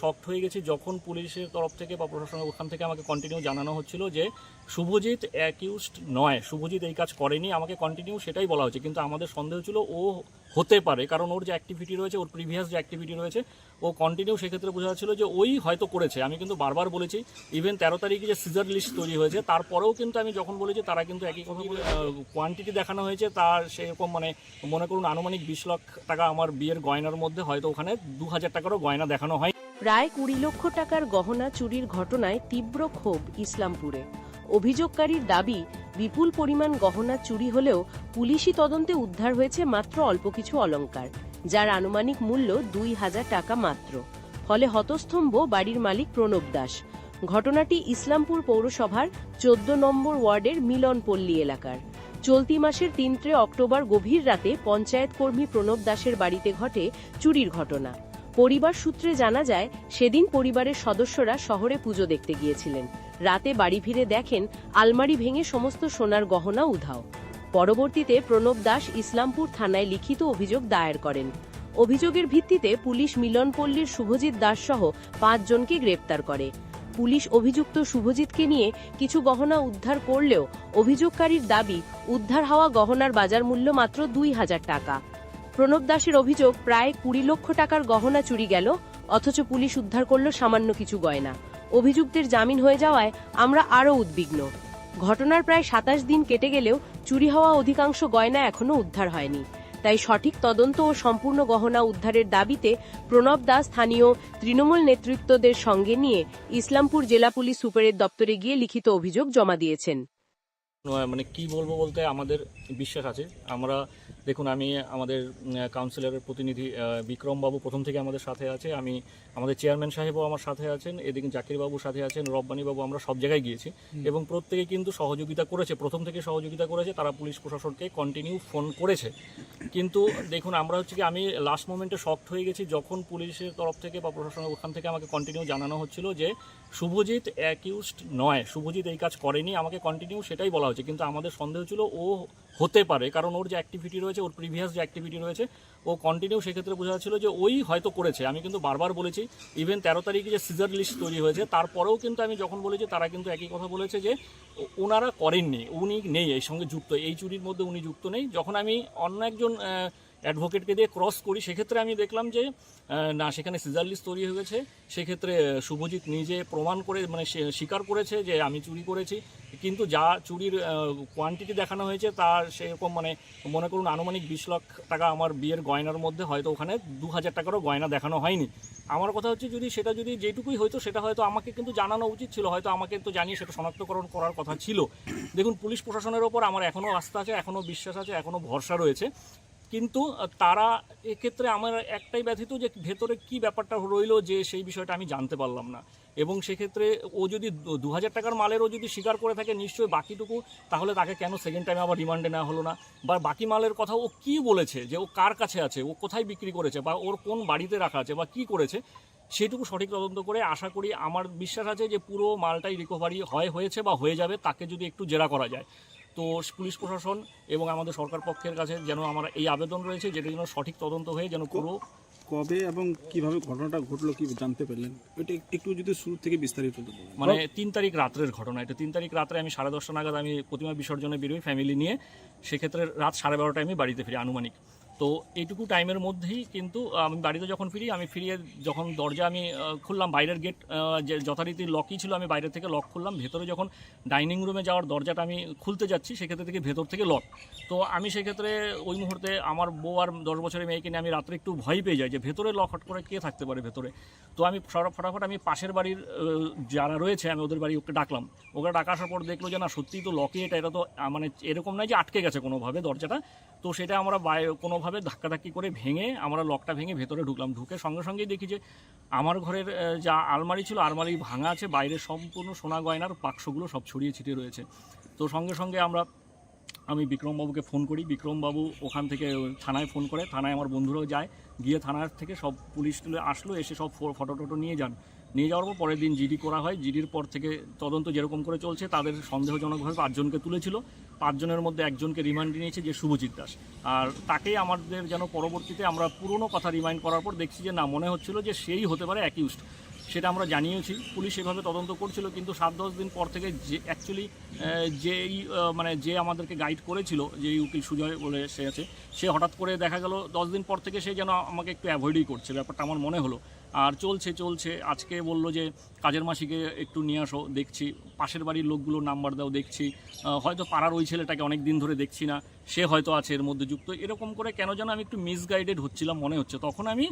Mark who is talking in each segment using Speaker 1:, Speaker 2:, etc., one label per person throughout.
Speaker 1: Shocked হয়ে গেছি যখন পুলিশের তরফ থেকে বা প্রশাসনের ওখান থেকে আমাকে কন্টিনিউ জানানো হচ্ছিল যে শুভজিৎ অ্যাকিউজড নয়। শুভজিৎ এই কাজ করেনি। আমাকে কন্টিনিউ সেটাই বলা হচ্ছে। কিন্তু আমাদের সন্দেহ ছিল ও হতে পারে। কারণ ওর যে অ্যাক্টিভিটি রয়েছে, ওর প্রিভিয়াস যে অ্যাক্টিভিটি রয়েছে, ও কন্টিনিউ সেক্ষেত্রে বোঝা যাচ্ছিল যে ওই হয়তো করেছে। আমি কিন্তু বারবার বলেছি ইভেন তেরো তারিখে যে সিজার লিস্ট তৈরি হয়েছে, তারপরেও কিন্তু আমি যখন বলেছি, তারা কিন্তু একই কথা বলে কোয়ান্টিটি দেখানো হয়েছে। তার সেরকম মানে মনে করুন আনুমানিক বিশ লাখ টাকা আমার বিয়ের গয়নার মধ্যে হয়তো ওখানে দু হাজার টাকারও গয়না দেখানো হয়।
Speaker 2: প্রায় কুড়ি লক্ষ টাকার গহনা চুরির ঘটনায় তীব্র ক্ষোভ ইসলামপুরে। অভিযোগকারীর দাবি, বিপুল পরিমাণ গহনা চুরি হলেও পুলিশি তদন্তে উদ্ধার হয়েছে মাত্র অল্প কিছু অলংকার, যার আনুমানিক মূল্য দুই হাজার টাকা মাত্র। ফলে হতস্তম্ভ বাড়ির মালিক প্রণব দাস। ঘটনাটি ইসলামপুর পৌরসভার চোদ্দ নম্বর ওয়ার্ডের মিলনপল্লী এলাকার। চলতি মাসের তিনটে অক্টোবর গভীর রাতে পঞ্চায়েত কর্মী প্রণব দাসের বাড়িতে ঘটে চুরির ঘটনা। পরিবার সূত্রে জানা যায়, সেদিন পরিবারের সদস্যরা শহরে পুজো দেখতে গিয়েছিলেন। রাতে বাড়ি ফিরে দেখেন, আলমারি ভেঙে সমস্ত সোনার গহনা উধাও। পরবর্তীতে প্রণব দাস ইসলামপুর থানায় লিখিত অভিযোগ দায়ের করেন। অভিযোগের ভিত্তিতে পুলিশ মিলনপল্লীর শুভজিৎ দাস সহ পাঁচজনকে গ্রেপ্তার করে। পুলিশ অভিযুক্ত শুভজিৎকে নিয়ে কিছু গহনা উদ্ধার করলেও অভিযোগকারীর দাবি, উদ্ধার হওয়া গহনার বাজার মূল্য মাত্র দুই হাজার টাকা। প্রণব দাসের অভিযোগ, প্রায় কুড়ি লক্ষ টাকার গহনা চুরি গেল, অথচ পুলিশ উদ্ধার করল সামান্য কিছু গয়না। অভিযুক্তের জামিন হয়ে যাওয়ায় আমরা আরও উদ্বিগ্ন। ঘটনার প্রায় সাতাশ দিন কেটে গেলেও চুরি হওয়া অধিকাংশ গয়না এখনও উদ্ধার হয়নি। তাই সঠিক তদন্ত ও সম্পূর্ণ গহনা উদ্ধারের দাবিতে প্রণব দাস স্থানীয় তৃণমূল নেতৃত্বদের সঙ্গে নিয়ে ইসলামপুর জেলা পুলিশ সুপারের দপ্তরে গিয়ে লিখিত অভিযোগ জমা দিয়েছেন।
Speaker 1: মানে কি বলব বলতে আমাদের বিশ্বাস আছে। আমরা দেখুন আমি আমাদের কাউন্সিলরের প্রতিনিধি বিক্রমবাবু প্রথম থেকে আমাদের সাথে আছে। আমি আমাদের চেয়ারম্যান সাহেবও আমার সাথে আছেন এদিকে জাকিরবাবু সাথে আছেন রব্বানীবাবু আমরা সব জায়গায় গিয়েছি। এবং প্রত্যেকে কিন্তু সহযোগিতা করেছে প্রথম থেকে সহযোগিতা করেছে তারা পুলিশ প্রশাসনকে কন্টিনিউ ফোন করেছে। কিন্তু দেখুন আমরা হচ্ছে কি আমি লাস্ট মোমেন্টে শক্ট হয়ে গেছি যখন পুলিশের তরফ থেকে বা প্রশাসনের ওখান থেকে আমাকে কন্টিনিউ জানানো হচ্ছিল যে শুভজিৎ অ্যাকিউজড নয় শুভজিৎ এই কাজ করেনি আমাকে কন্টিনিউ সেটাই বলা হচ্ছে। কিন্তু আমাদের সন্দেহ ছিল ও হতে পারে, কারণ ওর যে অ্যাক্টিভিটি রয়েছে, ওর প্রিভিয়াস যে অ্যাক্টিভিটি রয়েছে, ও কন্টিনিউ সেক্ষেত্রে বোঝা যাচ্ছিল যে ওই হয়তো করেছে। আমি কিন্তু বারবার বলেছি ইভেন তেরো তারিখে যে সিজার লিস্ট তৈরি হয়েছে, তারপরেও কিন্তু আমি যখন বলেছি, তারা কিন্তু একই কথা বলেছে যে ওনারা করেননি, উনি নেই এই সঙ্গে যুক্ত, এই চুরির মধ্যে উনি যুক্ত নেই। যখন আমি অন্য একজন অ্যাডভোকেটকে দিয়ে ক্রস করি। সেক্ষেত্রে আমি দেখলাম যে না, সেখানে সিজার লিস্ট তৈরি হয়ে গেছে। সেক্ষেত্রে শুভজিৎ নিজে প্রমাণ করে মানে স্বীকার করেছে যে আমি চুরি করেছি। কিন্তু যা চুরির কোয়ান্টিটি দেখানো হয়েছে তার সেরকম মানে মনে করুন, আনুমানিক বিশ লাখ টাকা আমার বিয়ের গয়নার মধ্যে হয়তো ওখানে দু হাজার টাকারও গয়না দেখানো হয়নি। আমার কথা হচ্ছে, যদি সেটা যদি যেটুকুই হয়তো, সেটা হয়তো আমাকে কিন্তু জানানো উচিত ছিল। হয়তো আমাকে তো জানিয়ে সেটা শনাক্তকরণ করার কথা ছিল। দেখুন, পুলিশ প্রশাসনের ওপর আমার এখনও আস্থা আছে এখনও বিশ্বাস আছে এখনও ভরসা রয়েছে। কিন্তু তারা এক্ষেত্রে আমার একটাই ব্যথিত যে ভেতরে কি ব্যাপারটা রইল যে সেই বিষয়টা আমি জানতে পারলাম না। এবং সেক্ষেত্রে ও যদি দু হাজার টাকার মালেরও যদি স্বীকার করে থাকে নিশ্চয়ই বাকিটুকু, তাহলে তাকে কেন সেকেন্ড টাইমে আবার রিমান্ডে নেওয়া হলো না? বা বাকি মালের কথা ও কি বলেছে যে ও কার কাছে আছে? ও কোথায় বিক্রি করেছে? বা ওর কোন বাড়িতে রাখা আছে? বা কি করেছে? সেটুকু সঠিক তদন্ত করে আশা করি আমার বিশ্বাস আছে যে পুরো মালটাই রিকভারি হয়, হয়েছে বা হয়ে যাবে, তাকে যদি একটু জেরা করা যায়। তো পুলিশ প্রশাসন এবং আমাদের সরকার পক্ষের কাছে যেন আমার এই আবেদন রয়েছে যেটা যেন সঠিক তদন্ত হয়ে যেন পুরো
Speaker 3: কবে এবং কীভাবে ঘটনাটা ঘটলো কি জানতে পারলেন? ওইটা একটু যদি শুরু থেকে বিস্তারিত
Speaker 1: মানে তিন তারিখ রাত্রের ঘটনা। এটা তিন তারিখ রাত্রে আমি সাড়ে দশটা নাগাদ আমি প্রতিমা বিসর্জনে বেরোই ফ্যামিলি নিয়ে। সেক্ষেত্রে রাত সাড়ে বারোটায় আমি বাড়িতে ফিরি আনুমানিক। তো এইটুকু টাইমের মধ্যেই কিন্তু আমি বাড়িতে যখন ফিরি, আমি ফিরিয়ে যখন দরজা আমি খুললাম, বাইরের গেট যে যথারীতি লকই ছিল, আমি বাইরে থেকে লক খুললাম। ভেতরে যখন ডাইনিং রুমে যাওয়ার দরজাটা আমি খুলতে যাচ্ছি, সেক্ষেত্রে থেকে ভেতর থেকে লক তো আমি সেক্ষেত্রে ওই মুহূর্তে আমার বউ আর দশ বছরের মেয়েকে নিয়ে আমি রাত্রে একটু ভয় পেয়ে যাই যে, ভেতরে লক হট করে কে থাকতে পারে ভেতরে? তো আমি ফটাফট আমি পাশের বাড়ির যারা রয়েছে, আমি ওদের বাড়ি ওকে ডাকলাম। ওকে ডাকা আসার পর দেখল যে, না, সত্যিই তো লকে এটা এটা তো মানে এরকম নয় যে, আটকে গেছে কোনোভাবে দরজাটা। তো সেটা আমরা বাইরে কোনোভাবে ধাক্কাধাক্কি করে ভেঙে আমরা লকটা ভেঙে ভেতরে ঢুকলাম। ঢুকে সঙ্গে সঙ্গেই দেখি যে আমার ঘরের যা আলমারি ছিল, আলমারি ভাঙা আছে, বাইরে সম্পূর্ণ সোনা গয়নার বাক্সগুলো সব ছড়িয়ে ছিটিয়ে রয়েছে। তো সঙ্গে সঙ্গে আমরা, আমি বিক্রমবাবুকে ফোন করি। বিক্রমবাবু ওখান থেকে থানায় ফোন করে, থানায় আমার বন্ধুরাও যায়। গিয়ে থানার থেকে সব পুলিশ তুলে আসলো, এসে সব ফটো টটো নিয়ে যান। নিয়ে যাওয়ার পর পরের দিন জিডি করা হয়। জিডির পর থেকে তদন্ত যেরকম করে চলছে, তাদের সন্দেহজনকভাবে পাঁচজনকে তুলেছিল। পাঁচজনের মধ্যে একজনকে রিমান্ড নিয়েছে যে শুভজিৎ দাস। আর তাকেই আমাদের যেন পরবর্তীতে আমরা পুরনো কথা রিমাইন্ড করার পর দেখছি যে না, মনে হচ্ছিল যে সেই হতে পারে অ্যাকিউজড সেটা আমরা জানিয়েছি, পুলিশ এভাবে তদন্ত করছিল, কিন্তু সাত দশ দিন পর থেকে যে অ্যাকচুয়ালি যেই মানে যে আমাদেরকে গাইড করেছিল যে উকিল সুজয় বলে সে আছে, সে হঠাৎ করে দেখা গেল দশ দিন পর থেকে সে যেন আমাকে একটু অ্যাভয়েডই করছে, ব্যাপারটা আমার মনে হলো। আর চলছে চলছে, আজকে বলল যে কাজের মাসিকে একটু নিয়ে আসো, দেখছি। পাশের বাড়ির লোকগুলোর নাম্বার দাও, দেখছি। হয়তো পাড়ার ওই ছেলেটাকে অনেক দিন ধরে দেখছি না, সে হয়তো আছে এর মধ্যে যুক্ত। এরকম করে কেন যেন আমি একটু মিসগাইডেড হচ্ছিলাম, মনে হচ্ছে। তখন আমি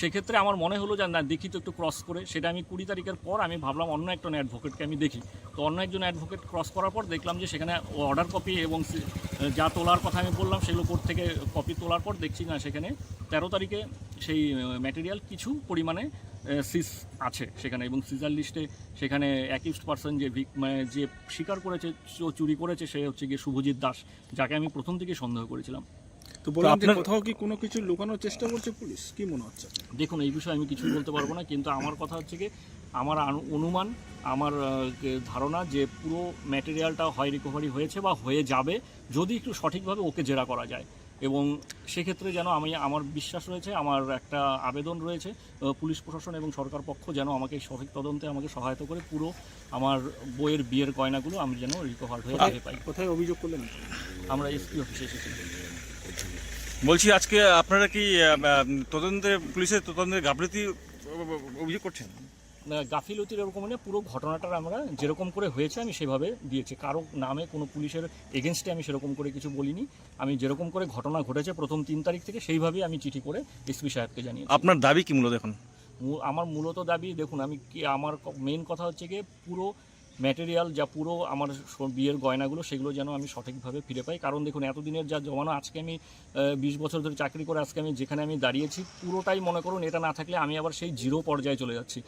Speaker 1: সেক্ষেত্রে আমার মনে হলো যে, না, দেখি তো একটু ক্রস করে। সেটা আমি কুড়ি তারিখের পর আমি ভাবলাম অন্য একজন অ্যাডভোকেটকে আমি দেখি। তো অন্য একজন অ্যাডভোকেট ক্রস করার পর দেখলাম যে, সেখানে অর্ডার কপি এবং যা তোলার কথা আমি বললাম, সেগুলো কোর্ট থেকে কপি তোলার পর দেখছি না, সেখানে তেরো তারিখে সেই ম্যাটেরিয়াল কিছু পরিমাণে সিস আছে সেখানে এবং সিজার লিস্টে সেখানে অ্যাকিউজড পার্সন যে ভিক মানে যে স্বীকার করেছে চুরি করেছে সে হচ্ছে গিয়ে শুভজিৎ দাস যাকে আমি প্রথম থেকে সন্দেহ করেছিলাম।
Speaker 3: তো বললাম যে কোথাও কি কোনো কিছু লুকানোর চেষ্টা করছে পুলিশ? কি মনে হচ্ছে
Speaker 1: দেখুন এই বিষয়ে আমি কিছুই বলতে পারব না কিন্তু আমার কথা হচ্ছে কি আমার অনুমান আমার ধারণা যে পুরো ম্যাটেরিয়ালটা হয় রিকভারি হয়েছে বা হয়ে যাবে যদি একটু সঠিকভাবে ওকে জেরা করা যায়। এবং সেক্ষেত্রে যেন আমি আমার বিশ্বাস রয়েছে আমার একটা আবেদন রয়েছে পুলিশ প্রশাসন এবং সরকার পক্ষ যেন আমাকে সঠিক তদন্তে আমাকে সহায়তা করে পুরো আমার বইয়ের বিয়ের গয়নাগুলো আমি যেন রিকভার হয়ে ফিরে পাই।
Speaker 3: কোথায় অভিযোগ করলেন?
Speaker 1: আমরা এসপি অফিসে এসেছি।
Speaker 4: বলছি আজকে আপনারা কি তদন্তে পুলিশের তদন্তের গাফলতি অভিযোগ করছেন?
Speaker 1: গাফিলতির এরকম মানে পুরো ঘটনাটার আমরা যেরকম করে হয়েছে আমি সেভাবে দিয়েছি। কারও নামে কোনো পুলিশের এগেনস্টে আমি সেরকম করে কিছু বলিনি। আমি যেরকম করে ঘটনা ঘটেছে প্রথম তিন তারিখ থেকে সেইভাবেই আমি চিঠি করে এসপি সাহেবকে জানিয়েছি।
Speaker 4: আপনার দাবি কি মূলত এখন?
Speaker 1: আমার মূলত দাবি দেখুন আমি কি আমার মেন কথা হচ্ছে গিয়ে পুরো ম্যাটেরিয়াল যা পুরো আমার বিয়ের গয়নাগুলো সেগুলো যেন আমি সঠিকভাবে ফিরে পাই। কারণ দেখুন এতদিনের যা জমানো আজকে আমি বিশ বছর ধরে চাকরি করে আজকে আমি যেখানে আমি দাঁড়িয়েছি পুরোটাই মনে করুন এটা না থাকলে আমি আবার সেই জিরো পর্যায়ে চলে যাচ্ছি।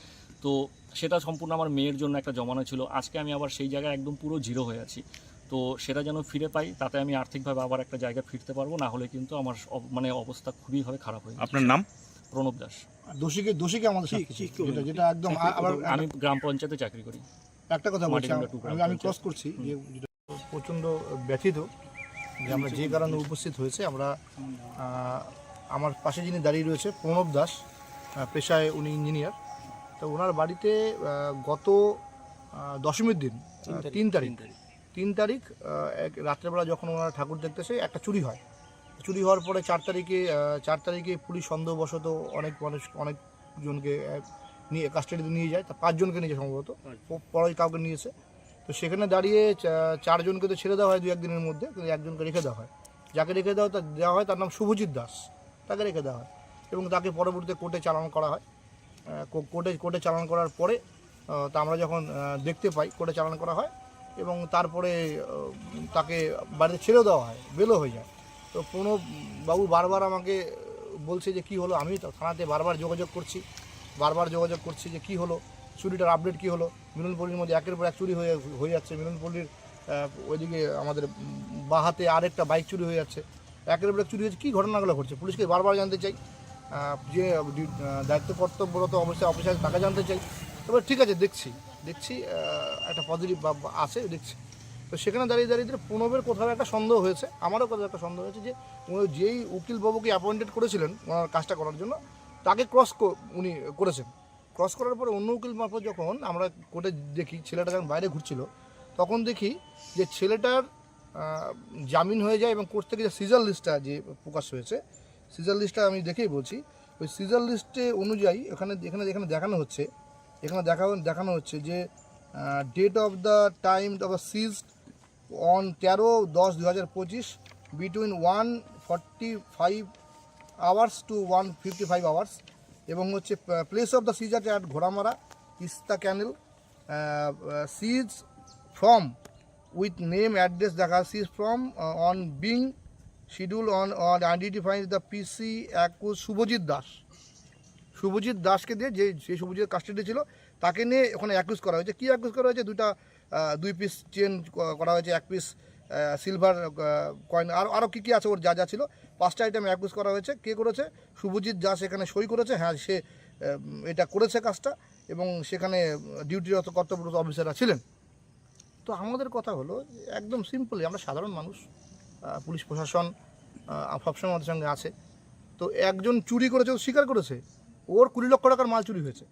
Speaker 1: তো সেটা সম্পূর্ণ আমার মেয়ের জন্য একটা জমানো ছিল। আজকে আমি আবার সেই জায়গায় একদম পুরো জিরো হয়ে আছি। তো সেটা যেন ফিরে পাই তাতে আমি আর্থিকভাবে আবার একটা জায়গা ফিরতে পারব না হলে কিন্তু আমার মানে অবস্থা খুবই খুবইভাবে খারাপ হয়ে
Speaker 4: আপনার নাম?
Speaker 1: প্রণব দাস।
Speaker 5: দোষীকে দোষীকে আমাদের? যেটা যেটা একদম আবার
Speaker 1: আমি গ্রাম পঞ্চায়েতে চাকরি করি।
Speaker 5: একটা কথা বলছি আমি-। ক্রস করছি যে যেটা প্রচণ্ড ব্যথিত যে আমরা যে কারণে উপস্থিত হয়েছে। আমরা আমার পাশে যিনি দাঁড়িয়ে রয়েছে প্রণব দাস পেশায় উনি ইঞ্জিনিয়ার তো ওনার বাড়িতে গত দশমীর দিন তিন তারিখ। তিন তারিখ। এক রাত্রেবেলা যখন ওনারা ঠাকুর দেখতেছে একটা চুরি হয়। চুরি হওয়ার পরে চার তারিখে চার তারিখে পুলিশ সন্দেহবশত অনেক মানুষ অনেকজনকে নিয়ে কাস্টাডিতে নিয়ে যায়। তা পাঁচজনকে নিয়েছে সম্ভবত। প- পরে কাউকে নিয়েছে। তো সেখানে দাঁড়িয়ে চারজনকে তো ছেড়ে দেওয়া হয় দু একদিনের মধ্যে কিন্তু একজনকে রেখে দেওয়া হয়। যাকে রেখে দেওয়া দেওয়া হয় তার নাম শুভজিৎ দাস। তাকে রেখে দেওয়া হয়। এবং তাকে পরবর্তীতে কোর্টে চালান করা হয়। কোর্টে কোর্টে চালান করার পরে তা আমরা যখন দেখতে পাই, কোর্টে চালান করা হয়, এবং তারপরে তাকে বাড়িতে ছেড়েও দেওয়া হয় বেলো হয়ে যায়। তো প্রণব বাবু বারবার আমাকে বলছে যে কি হলো আমি তো থানাতে বারবার যোগাযোগ করছি, বারবার যোগাযোগ করছি যে কি হলো, চুরিটার আপডেট কি হলো। মিলনপল্লির মধ্যে একের পর এক চুরি হয়ে হয়ে যাচ্ছে। মিলনপল্লির ওইদিকে আমাদের বাহাতে আরেকটা বাইক চুরি হয়ে যাচ্ছে। একের পর এক চুরি হয়েছে, কী ঘটনাগুলো ঘটছে? পুলিশকে বারবার জানতে চাই। যে দায়িত্ব কর্তব্যরত অবশ্যই অফিসার তাকে জানতে চাই। তবে ঠিক আছে, দেখছি। দেখছি একটা পজিটিভ আছে, দেখছি। তো সেখানে দাঁড়িয়ে দাঁড়িয়ে প্রণবের কোথাও একটা সন্দেহ হয়েছে, আমারও কোথাও একটা সন্দেহ হয়েছে যে যেই উকিল বাবুকে অ্যাপয়েন্টেড করেছিলেন ওনার কাজটা করার জন্য, তাকে ক্রস উনি করেছেন। ক্রস করার পরে অন্য উকিল মারফত যখন আমরা কোর্টে দেখি, ছেলেটা যখন বাইরে ঘুরছিল, তখন দেখি যে ছেলেটার জামিন হয়ে যায় এবং কোর্ট থেকে যে সিজার লিস্টটা যে প্রকাশ হয়েছে সিজার লিস্টটা আমি দেখেই বলছি। ওই সিজার লিস্টে অনুযায়ী এখানে এখানে এখানে দেখানো হচ্ছে, এখানে দেখা, দেখানো হচ্ছে যে date of the time of the seize on তেরো দশ দু হাজার পঁচিশ between one forty five hours to one fifty five hours এবং হচ্ছে প্লেস অফ দ্য সিজ আছে at Ghoramara, ইস্তা canal seize from with name address দেখা seize from on being schedule on on identifying the PC একুশ শুভজিৎ দাস শুভজিৎ দাসকে দিয়ে যে যে Subhajit custody ছিল, তাকে নিয়ে ওখানে অ্যাকুজ করা হয়েছে। কী অ্যাকুজ করা হয়েছে? দুটা দুই পিস চেন করা হয়েছে। এক পিস সিলভার কয়েন আর আরও কী কী আছে ওর যা যা ছিল? পাঁচটা আইটেম অ্যাকুজ করা হয়েছে। কে করেছে? শুভজিৎ দাস এখানে সই করেছে। হ্যাঁ সে এটা করেছে কাজটা এবং সেখানে ডিউটিরত কর্তব্যরত অফিসাররা ছিলেন। তো আমাদের কথা হলো, একদম সিম্পলি আমরা সাধারণ মানুষ। পুলিশ প্রশাসন সবসময় আমাদের সঙ্গে আছে। তো একজন চুরি করেছে, ও স্বীকার করেছে, ওর কুড়ি লক্ষ টাকার মাল চুরি হয়েছে।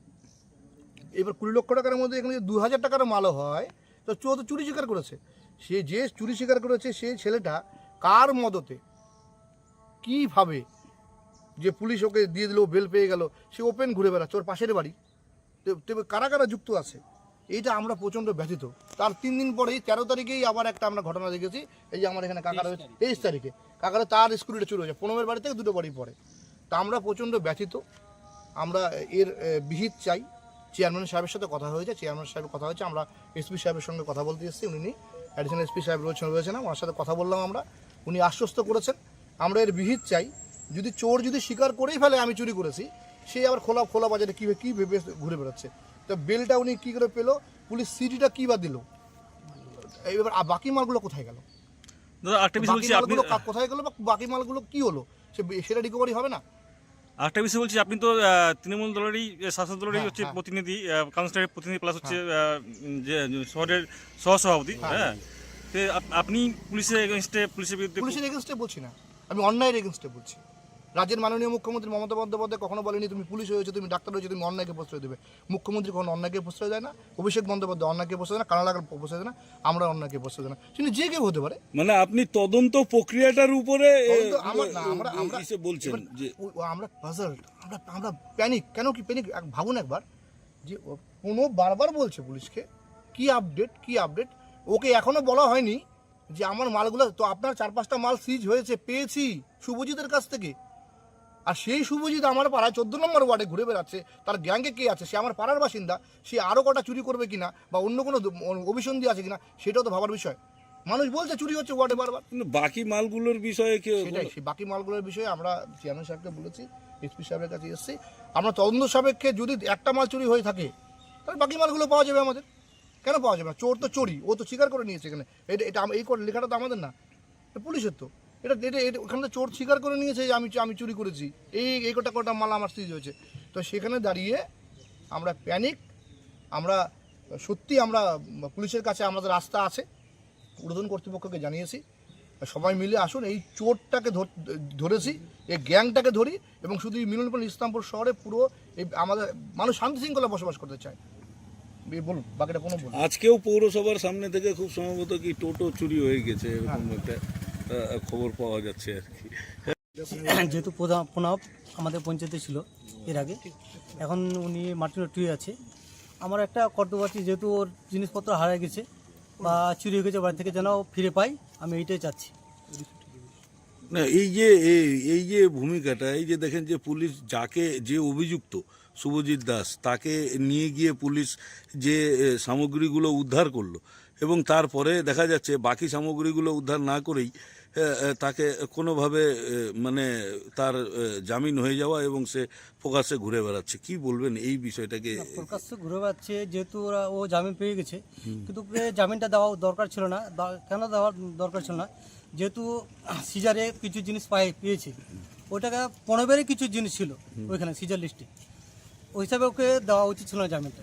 Speaker 5: এবার কুড়ি লক্ষ টাকার মধ্যে এখানে যদি দু হাজার টাকার মালও হয়, তো চোর তো চুরি স্বীকার করেছে। সে যে চুরি স্বীকার করেছে সেই ছেলেটা কার মদতে? কীভাবে যে পুলিশ ওকে দিয়ে দিল, বেল পেয়ে গেল, সে ওপেন ঘুরে বেড়াচ্ছে ওর পাশের বাড়ি। তো- কারা কারা যুক্ত আছে? এইটা আমরা প্রচণ্ড ব্যথিত। তার তিন দিন পরেই তেরো তারিখেই আবার একটা আমরা ঘটনা দেখেছি। এই যে আমার এখানে কাকার তেইশ তারিখে। কাকারে তার স্কুলটা চুরি হয়েছে। পনেরোর বাড়ি থেকে দুটো বাড়ি পরে। তা আমরা প্রচণ্ড ব্যথিত। আমরা এর বিহিত চাই। চেয়ারম্যান সাহেবের সাথে কথা হয়েছে। চেয়ারম্যান সাহেবের কথা হয়েছে। আমরা এসপি সাহেবের সঙ্গে কথা বলতে এসেছি। উনি অ্যাডিশনাল এসপি সাহেব রয়েছেন রয়েছেন ওনার সাথে কথা বললাম আমরা। উনি আশ্বস্ত করেছেন। আমরা এর বিহিত চাই। যদি চোর যদি স্বীকার করেই ফেলে আমি চুরি করেছি সে আবার খোলা খোলা বাজারে কী কী ভেবে ঘুরে বেড়াচ্ছে? তো বেলটা উনি কী করে পেল? পুলিশ সিডিটা কী বা দিল? এবার আর বাকি মালগুলো কোথায় গেল?
Speaker 4: দাদা আরেকটা বিষয় বলছি আপনি
Speaker 5: কোথায় গেলো বা বাকি মালগুলো কী হলো? সে সেটা রিকভারি হবে না?
Speaker 4: আরেকটা বিষয় বলছি আপনি তো তৃণমূল দলেরই শাসক দলেরই
Speaker 5: হ্যাঁ,
Speaker 4: হচ্ছে
Speaker 5: হ্যাঁ।
Speaker 4: প্রতিনিধি কাউন্সিলরের প্রতিনিধি প্লাস হচ্ছে যে শহরের সহসভাপতি হ্যাঁ। আপনি পুলিশের এগেনস্টে পুলিশের বিরুদ্ধে
Speaker 5: পুলিশের এগেনস্টে বলছি না। আমি অন্যায়ের এগেনস্টে বলছি। রাজ্যের মাননীয় মুখ্যমন্ত্রী মমতা বন্দ্যোপাধ্যায় কখনো বলেনি তুমি পুলিশ হয়েছে তুমি ডাক্তার হয়েছে তুমি অন্যায়কে প্রশ্রয় দেবে। মুখ্যমন্ত্রী কখনো অন্যায়কে প্রশ্রয় দেয় না অভিষেক বন্দ্যোপাধ্যায় অন্যায়কে প্রশ্রয় দেয় না কানাডাকে প্রশ্রয় দেয় না আমরা অন্যায়কে প্রশ্রয় দেয় না। তিনি যে কেউ হতে পারে।
Speaker 6: মানে আপনি তদন্ত প্রক্রিয়াটার উপরে
Speaker 5: আমার আমরা
Speaker 6: বলছেন যে
Speaker 5: আমরা পাজলড আমরা আমরা প্যানিক কেন কি প্যানিক ভাবুন একবার যে কোনো বারবার বলছে পুলিশকে কি আপডেট কি আপডেট ওকে এখনও বলা হয়নি যে আমার মালগুলো তো আপনার চার পাঁচটা মাল সিজ হয়েছে পেয়েছি শুভজিতের কাছ থেকে। আর সেই শুভজিৎ আমার পাড়ায় চোদ্দ নম্বর ওয়ার্ডে ঘুরে বেড়াচ্ছে। তার গ্যাংকে কে আছে? সে আমার পাড়ার বাসিন্দা। সে আরও কটা চুরি করবে কিনা বা অন্য কোনো অভিসন্ধি আছে কিনা সেটাও তো ভাবার বিষয়। মানুষ বলছে চুরি হচ্ছে ওয়ার্ডে বারবার।
Speaker 6: কিন্তু বাকি মালগুলোর বিষয়ে কেউ
Speaker 5: সেটাই সেই বাকি মালগুলোর বিষয়ে আমরা চেয়ারম্যান সাহেবকে বলেছি এসপি সাহেবের কাছে এসেছি। আমরা তদন্ত সাপেক্ষে যদি একটা মাল চুরি হয়ে থাকে তাহলে বাকি মালগুলো পাওয়া যাবে আমাদের। কেন পাওয়া যাবে না? চোর তো চোরি ও তো স্বীকার করে নিয়েছে এখানে। এটা এটা এই লেখাটা তো আমাদের না। পুলিশের তো। এটা এটা এটা ওখানে তো চোর স্বীকার করে নিয়েছে যে আমি আমি চুরি করেছি। এই এই কটা কটা মাল আমার সিজ হয়েছে। তো সেখানে দাঁড়িয়ে আমরা প্যানিক আমরা সত্যি আমরা পুলিশের কাছে আমাদের রাস্তা আছে ঊর্ধ্বতন কর্তৃপক্ষকে জানিয়েছি। সবাই মিলে আসুন এই চোরটাকে ধর- ধরেছি এই গ্যাংটাকে ধরি এবং শুধু মিলনপুর ইসলামপুর শহরে পুরো এই আমাদের মানুষ শান্তি শৃঙ্খলা বসবাস করতে চায়। বলুন বাকিটা কোনো
Speaker 6: আজকেও পৌরসভার সামনে থেকে খুব সম্ভবত কি টোটো চুরি হয়ে গেছে এরকম একটা আহ, খবর পাওয়া যাচ্ছে আর কি।
Speaker 7: যেহেতু প্রধান প্রণব আমাদের পঞ্চায়েতে ছিল এর আগে এখন উনি মার্টিনো টুয়ে আছে। আমার একটা কর্তব্য আছে যেহেতু ওর জিনিসপত্র হারিয়ে গেছে বা চুরি হয়ে গেছে বাড়ি থেকে যেন ও ফিরে পাই আমি এইটাই চাচ্ছি।
Speaker 6: না এই যে এই- এই যে ভূমিকাটা এই যে দেখেন যে পুলিশ যাকে যে অভিযুক্ত শুভজিৎ দাস তাকে নিয়ে গিয়ে পুলিশ যে সামগ্রীগুলো উদ্ধার করল এবং তারপরে দেখা যাচ্ছে বাকি সামগ্রীগুলো উদ্ধার না করেই তাকে কোনোভাবে মানে তার জামিন হয়ে যাওয়া এবং সে প্রকাশ্যে ঘুরে বেড়াচ্ছে। কি বলবেন এই বিষয়টাকে?
Speaker 7: প্রকাশ্যে ঘুরে বেড়াচ্ছে যেহেতু ওরা ও জামিন পেয়ে গেছে। কিন্তু জামিনটা দেওয়া দরকার ছিল না। কেন দেওয়ার দরকার ছিল না? যেহেতু সিজারে কিছু জিনিস পাই পেয়েছে। ওইটাকে পনেরোবারে কিছু জিনিস ছিল ওইখানে সিজার লিস্টে। ওই হিসাবে ওকে দেওয়া উচিত ছিল না জামিনটা।